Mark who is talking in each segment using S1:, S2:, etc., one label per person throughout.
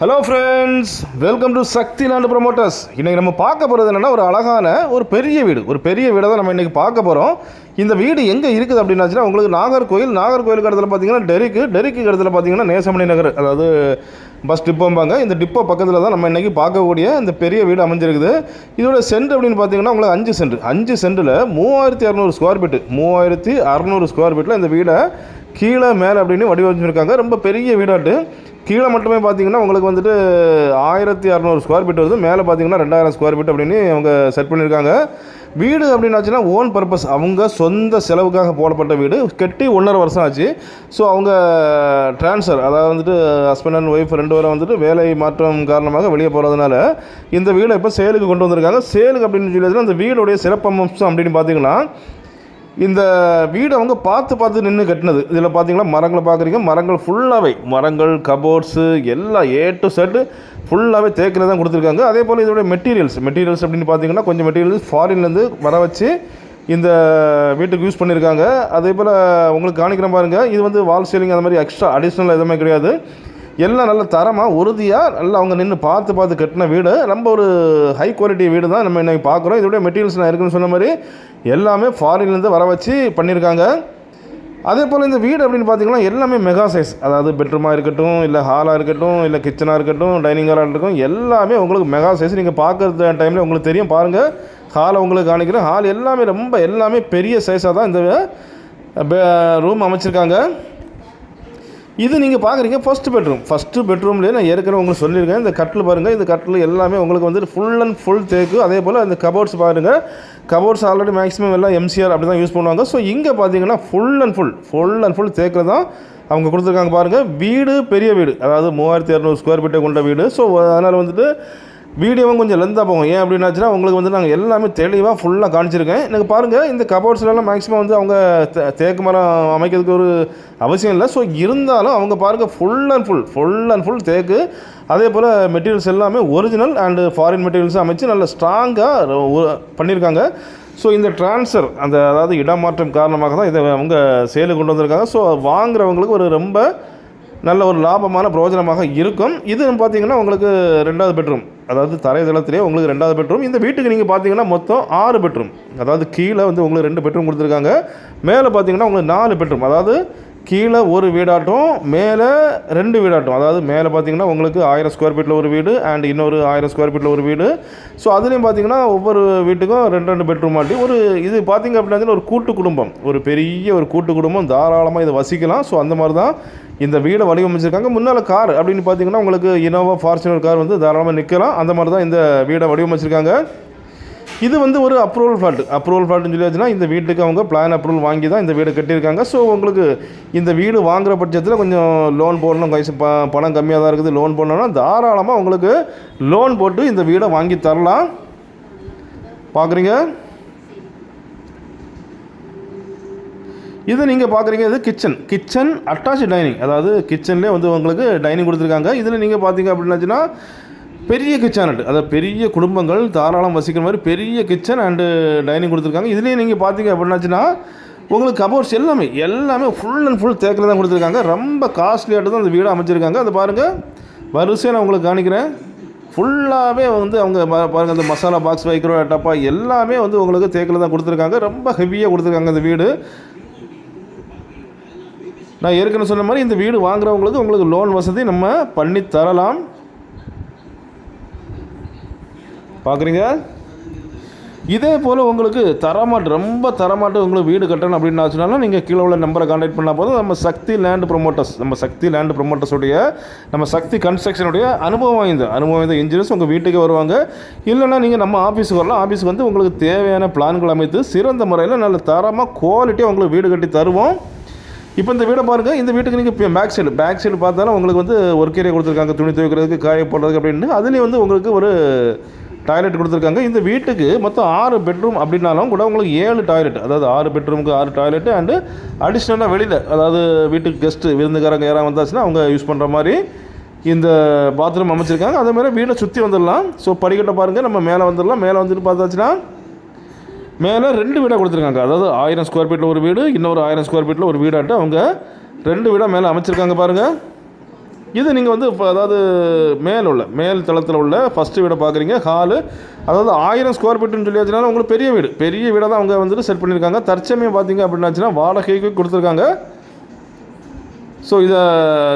S1: Hello friends welcome to Sakthi land promoters இன்றைக்கி நம்ம பார்க்க போகிறது என்னென்னா ஒரு அழகான ஒரு பெரிய வீடு. ஒரு பெரிய வீடை தான் நம்ம இன்றைக்கி பார்க்க போகிறோம் இந்த வீடு எங்கே இருக்குது அப்படின்னாச்சுன்னா உங்களுக்கு நாகர்கோயில் நாகர்கோயிலுக்கு இடத்துல பார்த்தீங்கன்னா டெரிக்கு. டெரிக்கு இடத்துல பார்த்தீங்கன்னா நேசமணி நகர். அதாவது பஸ் டிப்போம்பாங்க இந்த டிப்போ பக்கத்தில் தான் நம்ம இன்றைக்கி பார்க்கக்கூடிய இந்த பெரிய வீடு அமைஞ்சிருக்குது. இதோட சென்ட் அப்படின்னு பார்த்தீங்கன்னா உங்களுக்கு அஞ்சு சென்ட் அஞ்சு சென்ட்டில் மூவாயிரத்தி அறநூறு ஸ்கொயர் ஃபீட்டு மூவாயிரத்தி அறநூறு ஸ்கொயர் ஃபீட்டில் இந்த வீடை கீழே மேலே அப்படின்னு வடிவமைச்சிருக்காங்க. ரொம்ப பெரிய வீடாட்டு கீழே மட்டுமே பார்த்தீங்கன்னா உங்களுக்கு வந்துட்டு ஆயிரத்தி அறநூறு ஸ்கொயர் ஃபீட் வருது. மேலே பார்த்தீங்கன்னா ரெண்டாயிரம் ஸ்கொயர் ஃபீட் அப்படின்னு அவங்க செட் பண்ணியிருக்காங்க. வீடு அப்படின்னாச்சுன்னா ஓன் பர்பஸ் அவங்க சொந்த செலவுக்காக போடப்பட்ட வீடு. கட்டி ஒன்றரை வருஷம் ஆச்சு. ஸோ அவங்க ட்ரான்ஸ்ஃபர் அதாவது வந்துட்டு ஹஸ்பண்ட் அண்ட் ஒய்ஃப் ரெண்டு பேரும் வந்துட்டு வேலை மாற்றம் காரணமாக வெளியே போகிறதுனால இந்த வீடை இப்போ சேலுக்கு கொண்டு வந்திருக்காங்க. சேலுக்கு அப்படின்னு சொல்லி அந்த வீடுடைய சிறப்பம்சம் அப்படின்னு பார்த்தீங்கன்னா இந்த வீடு அவங்க பார்த்து பார்த்து நின்று கட்டினது. இதில் பார்த்தீங்கன்னா மரங்களை பார்க்குறீங்க. மரங்கள் ஃபுல்லாகவே மரங்கள் கபோர்ட்ஸு எல்லாம் ஏ டு செட்டு ஃபுல்லாகவே தேக்கில் தான் கொடுத்துருக்காங்க. அதே போல் இதோட மெட்டீரியல்ஸ் மெட்டீரியல்ஸ் அப்படின்னு பார்த்தீங்கன்னா கொஞ்சம் மெட்டீரியல்ஸ் ஃபாரின்லேருந்து வர வச்சு இந்த வீட்டுக்கு யூஸ் பண்ணியிருக்காங்க. அதே போல் உங்களுக்கு காணிக்கிறேன் பாருங்கள் இது வந்து வால் சீலிங் அந்த மாதிரி எக்ஸ்ட்ரா அடிஷ்னல் எதுவுமே கிடையாது. எல்லாம் நல்ல தரமாக உறுதியாக நல்லா அவங்க நின்று பார்த்து பார்த்து கட்டின வீடு. ரொம்ப ஒரு ஹை குவாலிட்டி வீடு தான் நம்ம இன்றைக்கி பார்க்குறோம். இதோடைய மெட்டீரியல்ஸ் நான் இருக்குன்னு சொன்ன மாதிரி எல்லாமே ஃபாரின்லேருந்து வர வச்சு பண்ணியிருக்காங்க. அதே போல் இந்த வீடு அப்படின்னு பார்த்தீங்கன்னா எல்லாமே மெகா சைஸ் அதாவது பெட்ரூமாக இருக்கட்டும் இல்லை ஹாலாக இருக்கட்டும் இல்லை கிச்சனாக இருக்கட்டும் டைனிங் ஹாலாக இருக்கட்டும் எல்லாமே உங்களுக்கு மெகா சைஸ் நீங்கள் பார்க்குற டைமில் உங்களுக்கு தெரியும். பாருங்கள் ஹாலை உங்களுக்கு காணிக்கிறேன். ஹால் எல்லாமே ரொம்ப எல்லாமே பெரிய சைஸாக தான் இந்த ரூம் அமைச்சிருக்காங்க. இது நீங்கள் பார்க்குறீங்க ஃபஸ்ட்டு பெட்ரூம் ஃபஸ்ட்டு பெட்ரூம்லேயே நான் ஏற்கனவே உங்களுக்கு சொல்லியிருக்கேன். இந்த கட்டில் பாருங்கள் இந்த கட்டில் எல்லாமே உங்களுக்கு வந்துட்டு ஃபுல் அண்ட் ஃபுல் தேக்கு. அதே போல் அந்த கபோர்ட்ஸ் பாருங்கள் கபோர்ட்ஸ் ஆல்ரெடி மேக்ஸிமம் எல்லாம் எம்சிஆர் அப்படி தான் யூஸ் பண்ணுவாங்க. ஸோ இங்கே பார்த்தீங்கன்னா full and full full and full தேக்கில் தான் அவங்க கொடுத்துருக்காங்க பாருங்கள் வீடு பெரிய வீடு. அதாவது மூவாயிரத்தி இரநூறு ஸ்கொயர் ஃபீட்டை கொண்ட வீடு. ஸோ அதனால் வந்துட்டு வீடியோவும் கொஞ்சம் லென்த்தாக போகும். ஏன் அப்படின்னாச்சுன்னா உங்களுக்கு வந்து நாங்கள் எல்லாமே தெளிவாக ஃபுல்லாக காமிச்சிருக்கேன். எனக்கு பாருங்கள் இந்த கபோர்ட்ஸ்லாம் மேக்ஸிமம் வந்து அவங்க தேக்கு மரம் அமைக்கிறதுக்கு ஒரு அவசியம் இல்லை. ஸோ இருந்தாலும் அவங்க பாருங்கள் full and full full and full தேக்கு. அதே போல் மெட்டீரியல்ஸ் எல்லாமே ஒரிஜினல் அண்டு ஃபாரின் மெட்டீரியல்ஸ் அமைச்சு நல்ல ஸ்ட்ராங்காக பண்ணியிருக்காங்க ஸோ இந்த ட்ரான்ஸ்ஃபர் அந்த அதாவது இடமாற்றம் காரணமாக தான் இதை அவங்க சேலுக்கு கொண்டு வந்திருக்காங்க. ஸோ வாங்குறவங்களுக்கு ஒரு ரொம்ப நல்ல ஒரு லாபமான பிரயோஜனமாக இருக்கும். இது பார்த்தீங்கன்னா உங்களுக்கு ரெண்டாவது பெட்ரூம் அதாவது தரைதளத்திலே உங்களுக்கு ரெண்டாவது பெட்ரூம். இந்த வீட்டுக்கு நீங்கள் பார்த்தீங்கன்னா மொத்தம் ஆறு பெட்ரூம். அதாவது கீழே வந்து உங்களுக்கு ரெண்டு பெட்ரூம் கொடுத்துருக்காங்க. மேலே பார்த்தீங்கன்னா உங்களுக்கு நாலு பெட்ரூம். அதாவது கீழே ஒரு வீடாட்டம் மேலே ரெண்டு வீடாட்டம். அதாவது மேலே பார்த்தீங்கன்னா உங்களுக்கு ஆயிரம் ஸ்கொயர் ஃபீட்டில் ஒரு வீடு அண்ட் இன்னொரு ஆயிரம் ஸ்கொயர் ஃபீட்டில் ஒரு வீடு. ஸோ அதுலேயும் பார்த்தீங்கன்னா ஒவ்வொரு வீட்டுக்கும் ரெண்டு ரெண்டு பெட்ரூம் மாட்டி ஒரு இது பார்த்தீங்க அப்படின்னா ஒரு கூட்டு குடும்பம். ஒரு பெரிய ஒரு கூட்டு குடும்பம் தாராளமாக இதை வசிக்கலாம். ஸோ அந்த மாதிரி தான் இந்த வீடை வடிவமைச்சிருக்காங்க. முன்னால் கார் அப்படின்னு பார்த்தீங்கன்னா உங்களுக்கு இனோவா ஃபார்ச்சுனர் கார் வந்து தாராளமாக நிற்கலாம். அந்த மாதிரி தான் இந்த வீடை வடிவமைச்சிருக்காங்க. இது வந்து ஒரு அப்ரூவல் ஃப்ளாட் அப்ரூவல் ஃப்ளாட்னு சொல்லியாச்சுன்னா இந்த வீட்டுக்கு அவங்க பிளான் அப்ரூவல் வாங்கி தான் இந்த வீடு கட்டியிருக்காங்க. ஸோ உங்களுக்கு இந்த வீடு வாங்குற பட்சத்தில் கொஞ்சம் லோன் போடணும். கைசு ப பணம் கம்மியாக தான் இருக்குது. லோன் போடணும்னா தாராளமாக உங்களுக்கு லோன் போட்டு இந்த வீடை வாங்கி தரலாம். பார்க்குறீங்க இது நீங்கள் பார்க்குறீங்க இது கிச்சன் கிச்சன் அட்டாச் டைனிங் அதாவது கிச்சன்லேயே வந்து உங்களுக்கு டைனிங் கொடுத்துருக்காங்க. இதில் நீங்கள் பார்த்தீங்க அப்படின்னாச்சுன்னா பெரிய கிச்சன் அதாவது பெரிய குடும்பங்கள் தாராளம் வசிக்கிற மாதிரி பெரிய கிச்சன் அண்டு டைனிங் கொடுத்துருக்காங்க. இதுலேயே நீங்கள் பார்த்தீங்க அப்படின்னாச்சுன்னா உங்களுக்கு கபோர்ட்ஸ் எல்லாமே எல்லாமே ஃபுல் அண்ட் ஃபுல் தேக்கில் தான் கொடுத்துருக்காங்க. ரொம்ப காஸ்ட்லியாட்டு தான் அந்த வீடு அமைச்சிருக்காங்க. அதை பாருங்கள் வரிசையாக நான் உங்களுக்கு காணிக்கிறேன் ஃபுல்லாகவே வந்து அவங்க பா- பாருங்க அந்த மசாலா பாக்ஸ் வைக்கிற டப்பா எல்லாமே வந்து உங்களுக்கு தேக்கில் தான் கொடுத்துருக்காங்க. ரொம்ப ஹெவியாக கொடுத்துருக்காங்க அந்த வீடு. நான் ஏற்கனவே சொன்ன மாதிரி இந்த வீடு வாங்குறவங்களுக்கு உங்களுக்கு லோன் வசதி நம்ம பண்ணி தரலாம். பார்க்குறீங்க? இதே போல் உங்களுக்கு தரமாட்டு ரொம்ப தரமாட்டு உங்களுக்கு வீடு கட்டணும் அப்படின்னு ஆச்சுனாலும் நீங்கள் கீழே உள்ள நம்பரை காண்டாக்ட் பண்ணால் போதும். நம்ம சக்தி லேண்ட் ப்ரொமோட்டர்ஸ் நம்ம சக்தி லேண்ட் ப்ரொமோட்டர்ஸுடைய நம்ம சக்தி கன்ஸ்ட்ரக்ஷனுடைய அனுபவம் வாய்ந்த அனுபவம் வாய்ந்த இன்ஜினியர்ஸ் உங்கள் வீட்டுக்கு வருவாங்க. இல்லைன்னா நீங்கள் நம்ம ஆஃபீஸுக்கு வரலாம். ஆஃபீஸுக்கு வந்து உங்களுக்கு தேவையான பிளான்கள் அமைத்து சிறந்த முறையில் நல்ல தரமாக குவாலிட்டியாக உங்களுக்கு வீடு கட்டி தருவோம். இப்போ இந்த வீடை பாருங்கள் இந்த வீட்டுக்கு நீங்கள் இப்போ பேக் சைடு பேக் சைடு பார்த்தாலும் உங்களுக்கு வந்து ஒர்க் ஏரியா கொடுத்துருக்காங்க. துணி துவைக்கிறதுக்கு காய போடுறதுக்கு அப்படின்னு. அதுலேயும் வந்து உங்களுக்கு ஒரு டாய்லெட் கொடுத்துருக்காங்க. இந்த வீட்டுக்கு மொத்தம் ஆறு பெட்ரூம் அப்படின்னாலும் கூட உங்களுக்கு ஏழு டாய்லெட் அதாவது ஆறு பெட்ரூமுக்கு ஆறு டாய்லெட்டு அண்டு அடிஷ்னலாக வெளியில் அதாவது வீட்டுக்கு கெஸ்ட்டு விருந்துக்காரங்க யாராவது வந்தாச்சுன்னா அவங்க யூஸ் பண்ணுற மாதிரி இந்த பாத்ரூம் அமைச்சிருக்காங்க. அதே மாதிரி வீடை சுற்றி வந்துடலாம். ஸோ படிக்கட்டை பாருங்கள் நம்ம மேலே வந்துடலாம். மேலே வந்துட்டு பார்த்தாச்சுன்னா மேலே ரெண்டு வீடாக கொடுத்துருக்காங்க. அதாவது ஆயிரம் ஸ்கொயர் ஃபீட்டில் ஒரு வீடு இன்னொரு ஆயிரம் ஸ்கொயர் ஃபீட்டில் ஒரு வீடாட்டு அவங்க ரெண்டு வீடாக மேலே அமைச்சிருக்காங்க பாருங்கள் இது நீங்கள் வந்து இப்போ அதாவது மேல் உள்ள மேல் தளத்தில் உள்ள ஃபஸ்ட்டு வீடை பார்க்குறீங்க ஹாலு அதாவது ஆயிரம் ஸ்கொயர் ஃபீட்டுன்னு சொல்லியாச்சுனால உங்களுக்கு பெரிய வீடு. பெரிய வீடாக தான் அவங்க வந்துட்டு செட் பண்ணியிருக்காங்க. தற்சமயம் பார்த்தீங்க அப்படின்னாச்சுன்னா வாடகைக்கு கொடுத்துருக்காங்க. ஸோ இதை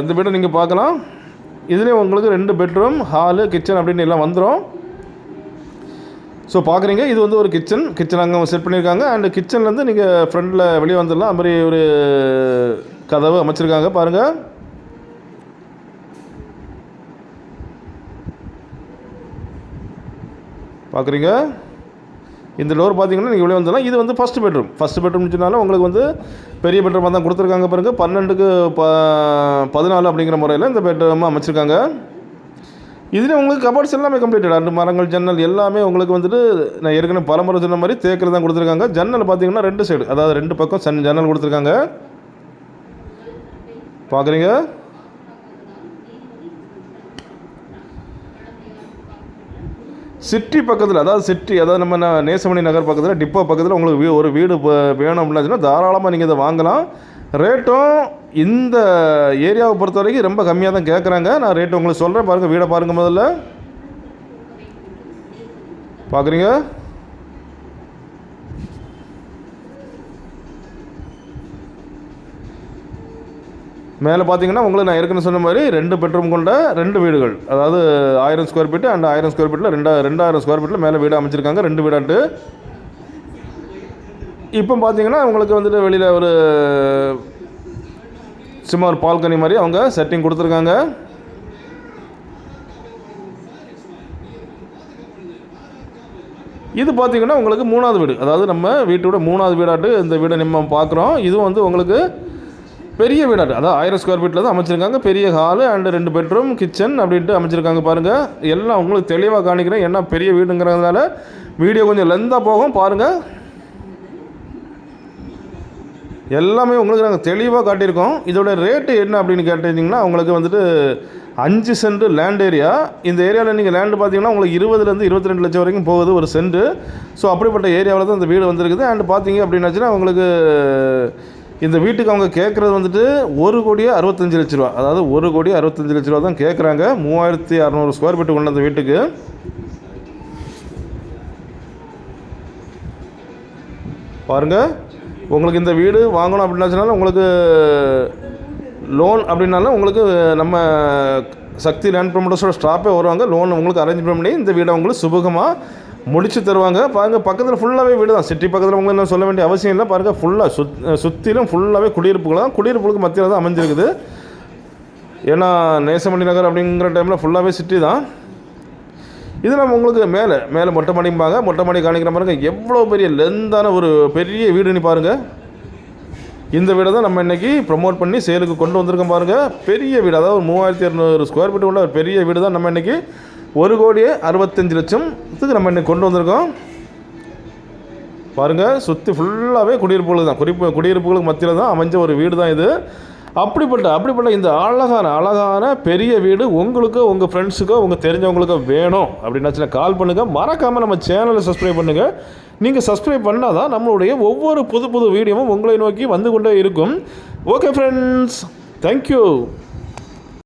S1: இந்த வீடை நீங்கள் பார்க்கலாம். இதுலேயும் உங்களுக்கு ரெண்டு பெட்ரூம் ஹாலு கிச்சன் அப்படின்னு எல்லாம் வந்துடும் ஸோ பார்க்குறீங்க இது வந்து ஒரு கிச்சன் கிச்சன் அங்கே செட் பண்ணியிருக்காங்க. அண்டு கிச்சன்லேருந்து நீங்கள் ஃப்ரண்டில் வெளியே வந்துடலாம். அது மாதிரி ஒரு கதவு அமைச்சிருக்காங்க. பாருங்கள் பார்க்குறீங்க? இந்த டோர் பார்த்தீங்கன்னா நீங்கள் வெளியே வந்துடலாம். இது வந்து ஃபஸ்ட் பெட்ரூம் ஃபஸ்ட் பெட்ரூம் சொன்னாலும் உங்களுக்கு வந்து பெரிய பெட்ரூமாக தான் கொடுத்துருக்காங்க பாருங்கள் பன்னெண்டுக்கு ப பதினாலு அப்படிங்கிற முறையில் இந்த பெட்ரூமாக அமைச்சிருக்காங்க. இதில் உங்களுக்கு கபோர்ட்ஸ் எல்லாமே கம்ப்ளீட்டட் ரெண்டு மரங்கள் ஜன்னல் எல்லாமே உங்களுக்கு வந்துட்டு நான் ஏற்கனவே பலமுறை சொன்ன மாதிரி தேக்கில் தான் கொடுத்துருக்காங்க. ஜன்னல் பார்த்தீங்கன்னா ரெண்டு சைடு அதாவது ரெண்டு பக்கம் சன் ஜன்னல் கொடுத்துருக்காங்க. பார்க்குறீங்க? சிட்டி பக்கத்தில் அதாவது சிட்டி அதாவது நம்ம ந- நேசமணி நகர் பக்கத்தில் டிப்போ பக்கத்தில் உங்களுக்கு வீ- ஒரு வீடு வேணும் அப்படின்னா தாராளமாக நீங்கள் இதை வாங்கலாம். ரேட்டும் இந்த ஏரியாவை பொறுத்த வரைக்கும் ரொம்ப கம்மியாக தான் கேட்குறாங்க நான் ரேட்டு உங்களுக்கு சொல்கிறேன் பாருங்கள் வீடை பாருங்கள் முதல்ல. பார்க்குறீங்க மேலே பார்த்தீங்கன்னா உங்களுக்கு நான் ஏற்கனவே சொன்ன மாதிரி ரெண்டு பெட்ரூம் கொண்ட ரெண்டு வீடுகள். அதாவது ஆயிரம் ஸ்கொயர் ஃபீட்டு அண்ட் ஆயிரம் ஸ்கொயர் ஃபீட்டில் ரெண்டா ரெண்டாயிரம் ஸ்கொயர் ஃபீட்டில் மேலே வீடு அமைச்சிருக்காங்க ரெண்டு வீடாட்டு இப்போ பார்த்தீங்கன்னா உங்களுக்கு வந்துட்டு வெளியில் ஒரு சும்மா ஒரு பால்கனி மாதிரி அவங்க செட்டிங் கொடுத்துருக்காங்க. இது பார்த்தீங்கன்னா உங்களுக்கு மூணாவது வீடு. அதாவது நம்ம வீட்டோட மூணாவது வீடாட்டு இந்த வீடை நம்ம பார்க்குறோம். இதுவும் வந்து உங்களுக்கு பெரிய வீடாக அதாவது ஆயிரம் ஸ்கொயர் ஃபீட்டில் தான் அமைச்சிருக்காங்க. பெரிய ஹாலு அண்டு ரெண்டு பெட்ரூம் கிச்சன் அப்படின்ட்டு அமைச்சிருக்காங்க பாருங்கள் எல்லாம் உங்களுக்கு தெளிவாக காணிக்கிறேன். ஏன்னா பெரிய வீடுங்கிறதுனால வீடியோ கொஞ்சம் லெந்தாக போகும். பாருங்கள் எல்லாமே உங்களுக்கு நாங்கள் தெளிவாக காட்டியிருக்கோம். இதோட ரேட்டு என்ன அப்படின்னு கேட்டிங்கன்னா உங்களுக்கு வந்துட்டு அஞ்சு சென்ட் லேண்ட் ஏரியா இந்த ஏரியாவில் நீங்கள் லேண்டு பார்த்தீங்கன்னா உங்களுக்கு இருபதுலேருந்து இருபத்தி ரெண்டு லட்சம் வரைக்கும் போகுது ஒரு சென்ட்டு ஸோ அப்படிப்பட்ட ஏரியாவில் தான் இந்த வீடு வந்திருக்குது. அண்ட் பார்த்தீங்க அப்படின்னாச்சுன்னா உங்களுக்கு இந்த வீட்டுக்கு அவங்க கேட்குறது வந்துட்டு ஒரு கோடியே அறுபத்தஞ்சு லட்ச ரூபா. அதாவது ஒரு கோடி அறுபத்தஞ்சு லட்ச ரூபா தான் கேட்குறாங்க மூவாயிரத்தி அறநூறு ஸ்கொயர் ஃபீட்டு கொண்ட அந்த வீட்டுக்கு. பாருங்கள் உங்களுக்கு இந்த வீடு வாங்கணும் அப்படின்னாச்சுனாலும் உங்களுக்கு லோன் அப்படின்னாலும் உங்களுக்கு நம்ம சக்தி லேண்ட் ப்ரொமோட்டர்ஸோட ஸ்டாப்பே வருவாங்க. லோன் உங்களுக்கு அரேஞ்ச் பண்ணி இந்த வீடை உங்களுக்கு சுபகமாக முடிச்சு தருவாங்க. பாருங்கள் பக்கத்தில் ஃபுல்லாகவே வீடு தான். சிட்டி பக்கத்தில் உங்களுக்கு நான் சொல்ல வேண்டிய அவசியம் இல்லை. பாருங்கள் ஃபுல்லாக சுத் சுற்றிலும் ஃபுல்லாகவே குடியிருப்புகள் தான். குடியிருப்புகளுக்கு மத்தியில் தான் அமைஞ்சிருக்குது. ஏன்னா நேசமணி நகர் அப்படிங்கிற டைமில் ஃபுல்லாகவே சிட்டி தான். இது நம்ம உங்களுக்கு மேலே மேலே மொட்டை மாடிம்பாங்க. மொட்டை மாடி காணிக்கிற பாருங்கள் எவ்வளோ பெரிய லென்த்தான ஒரு பெரிய வீடுன்னு பாருங்கள் இந்த வீடை தான் நம்ம இன்னைக்கு ப்ரொமோட் பண்ணி சேலுக்கு கொண்டு வந்திருக்கோம் பாருங்கள் பெரிய வீடு அதாவது ஒரு மூவாயிரத்தி இரநூறு ஸ்கொயர் ஃபீட் உள்ள ஒரு பெரிய வீடு தான் நம்ம இன்றைக்கி ஒரு கோடியே அறுபத்தஞ்சு லட்சத்துக்கு நம்ம இன்னைக்கு கொண்டு வந்திருக்கோம். பாருங்கள் சுற்றி ஃபுல்லாகவே குடியிருப்புகள் தான். குறிப்பு குடியிருப்புகளுக்கு மத்தியில் தான் அமைஞ்ச ஒரு வீடு தான் இது. அப்படிப்பட்ட அப்படிப்பட்ட இந்த அழகான அழகான பெரிய வீடு உங்களுக்கோ உங்கள் ஃப்ரெண்ட்ஸுக்கோ உங்கள் தெரிஞ்சவங்களுக்கோ வேணும். அப்படின்னாச்சுன்னா கால் பண்ணுங்கள் மறக்காமல் நம்ம சேனலை சப்ஸ்கிரைப் பண்ணுங்கள் நீங்கள் சப்ஸ்கிரைப் பண்ணால் தான் நம்மளுடைய ஒவ்வொரு புது புது வீடியோவும் உங்களை நோக்கி வந்து கொண்டே இருக்கும். Okay friends thank you